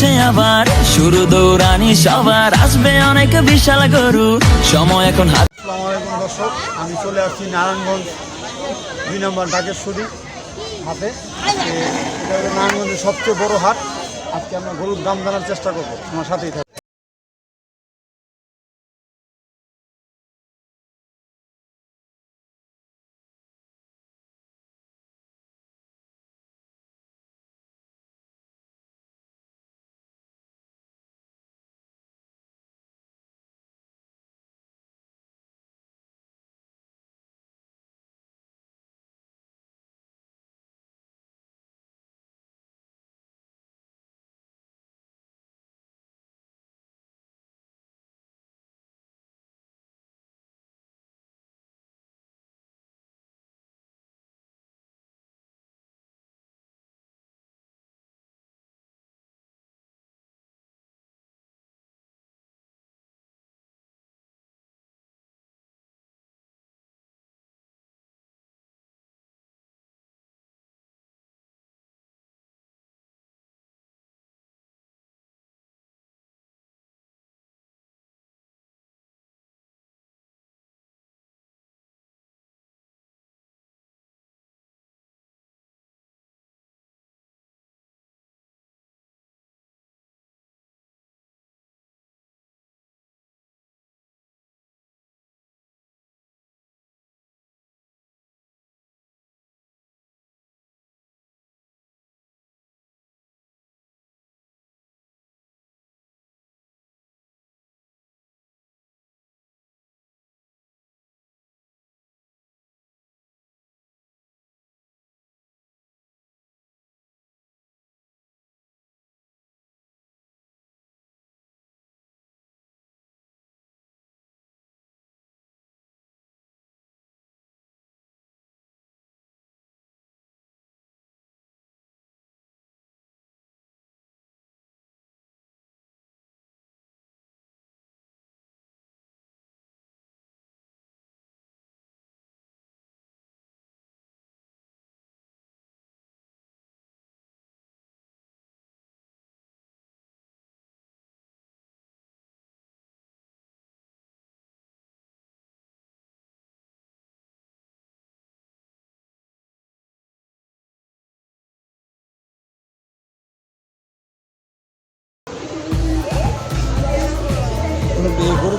আসছে আবার। শুরু দৌড়ানি সবার। আসবে অনেক বিশাল গরু। সময় এখন হাত দর্শক, আমি চলে আসছি নারায়ণগঞ্জ দুই নম্বর ডাকেশ্বরী হাতে নারায়ণগঞ্জের সবচেয়ে বড় হাট। আজকে আমরা গরুর দাম জানার চেষ্টা করব। আমার সাথেই থাকবে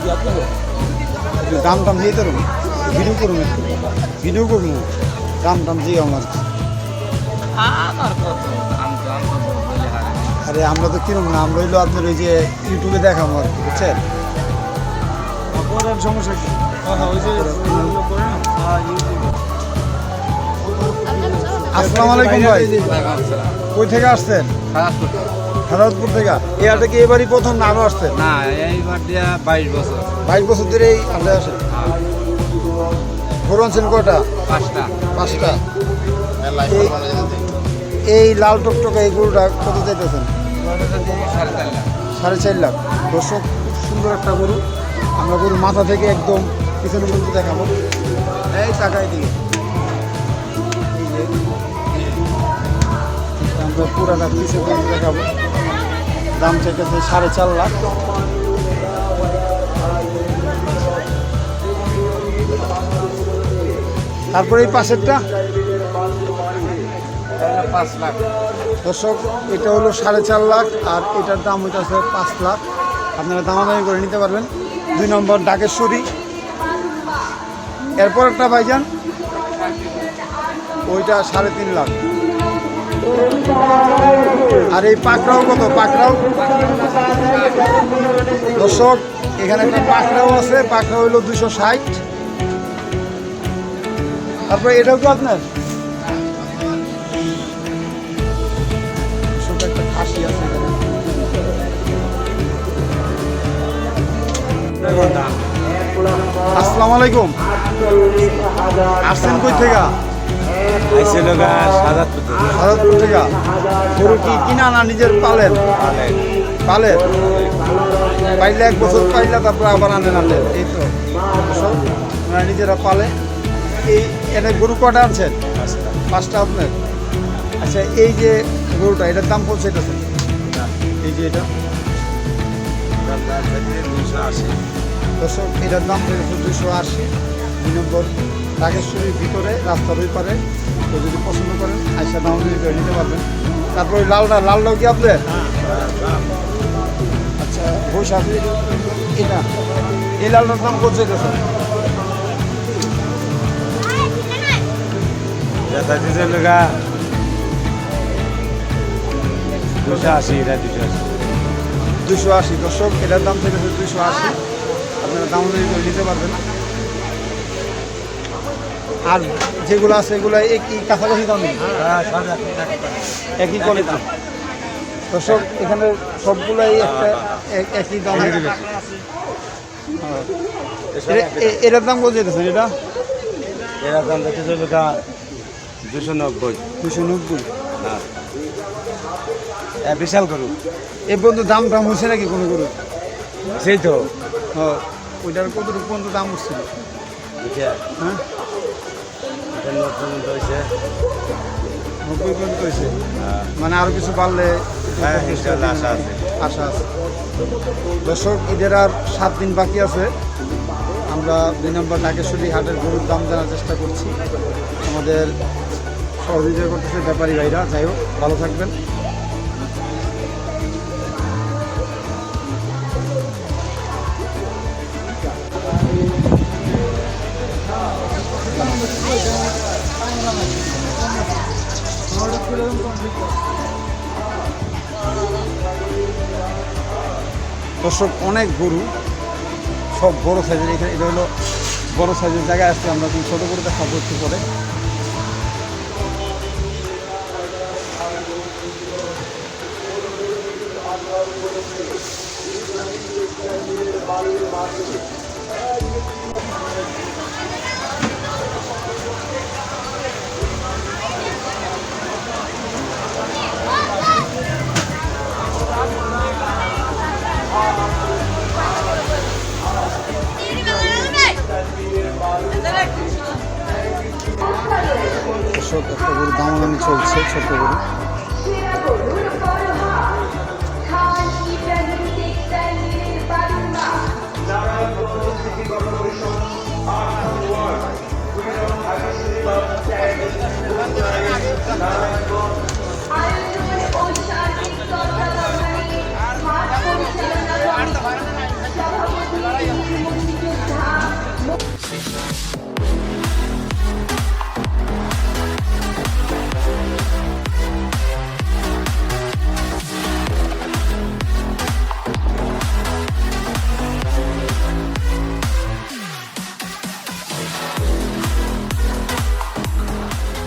কি আপনার দাম টাম দিয়ে তরুন ভিডিও করুন একটু। ভিডিও করুন। দাম টাম দিয়ে আমার। আরে আমরা তো কিরম না আমরা হইল আপনার ওই যে ইউটিউবে দেখাবো আর কি বুঝছেন? সমস্যা কি? ওই যে আসসালামু আলাইকুম ভাই। কই থেকে আসছেন? খারাজপুর থেকে। এই হাটে কি এবারই প্রথম না আরও আসছেন না এইবার দিয়া বাইশ বছর। বাইশ বছর ধরে এই হাটে আসেন গরু আনছেন কটা পাঁচটা। পাঁচটা। এই- এই লাল টকটকা এই গরুটা কত চাইতেছেন? সাড়ে চার লাখ। দর্শক খুব সুন্দর একটা গরু। আমরা গরু মাথা থেকে একদম পিছনে পর্যন্ত দেখাবো। এই টাকায় দিয়ে আমরা পুরাটা পর্যন্ত দেখাবো। দাম চাইতেছে সাড়ে চার লাখ। তারপরে এই পাশেরটা? পাঁচ লাখ। দর্শক এটা হলো সাড়ে চার লাখ আর এটার দাম হইতেছে পাঁচ লাখ। আপনারা দামাদামি করে নিতে পারবেন। দুই নম্বর ডাকেশ্বরী। এরপর একটা ভাইজান ওইটা সাড়ে তিন লাখ। আর এই পাকড়াও কত? পাকড়াও? দর্শক, এখানে একটা পাকড়াও আছে, পাকড়াও হইল দুশো ষাট। তারপরে এটাও কি আপনার? আসসালামু আলাইকুম। আসছেন কই থেকে? আইসে লোক সাজাদপুর ভারতপুর থেকে গরু কি কিনা না নিজের পালেন? পালেন। পাইলে এক বছর পাইলে তারপরে আবার আনেন আনেন এই তো। ওনারা নিজেরা পালে। এই এনে গরু কটা আনছেন? পাঁচটা। আপনার? আচ্ছা এই যে গরুটা এটার দাম পৌঁছে গেছে এই যে এটা। দুইশো আশি। দর্শক এটার দাম রয়েছে দুশো আশি। দুই নম্বর রাগেশ্বরীর ভিতরে রাস্তার ওই পারে তো যদি পছন্দ করেন আইসা যদি করে নিতে পারবেন। তারপরে লালটা লালটাও কি আপনার? আচ্ছা আছে এটা। এই লালটার দাম দিতে লেগা দুশো আশি এটা দুশো আশি। দুশো আশি দর্শক এটার দাম থেকে দুশো আশি। আপনারা দাম নিতে পারবেন। আর যেগুলো আছে এগুলো একই কাছাকাছি দাম। একই কোয়ালিটি দর্শক এখানে সবগুলাই একটা এক- একই দাম। এটার দাম কত যেতেছে এটা এটার দাম লেগা দুশো নব্বই। দুশো নব্বই। হ্যাঁ। বিশাল গরু। এ পর্যন্ত দাম টাম হয়েছে নাকি কোনো গরু সেই তো। হ্যাঁ ওইটার কতটুকু পর্যন্ত দাম বুঝছে হ্যাঁ? নব্বই পর্যন্ত হয়েছে হ্যাঁ। মানে আরও কিছু বাড়লে হ্যাঁ, ইনশাআল্লাহ আশা আছে। আশা আছে। দর্শক ঈদের আর সাত দিন বাকি আছে। আমরা দুই নম্বর নাগেশ্বরী হাটের গরুর দাম জানার চেষ্টা করছি। আমাদের সহযোগিতা করতেছে ব্যাপারী ভাইরা। যাই হোক ভালো থাকবেন। দর্শক, অনেক গরু, সব বড় সাইজের। এখানে এটা হলো বড় সাইজের জায়গায় আসছে, আমরা কিন্তু ছোটো গরুটা খাব একটু পরে। দর্শক একটা গরু দামাদামি চলছে ছোট গরু।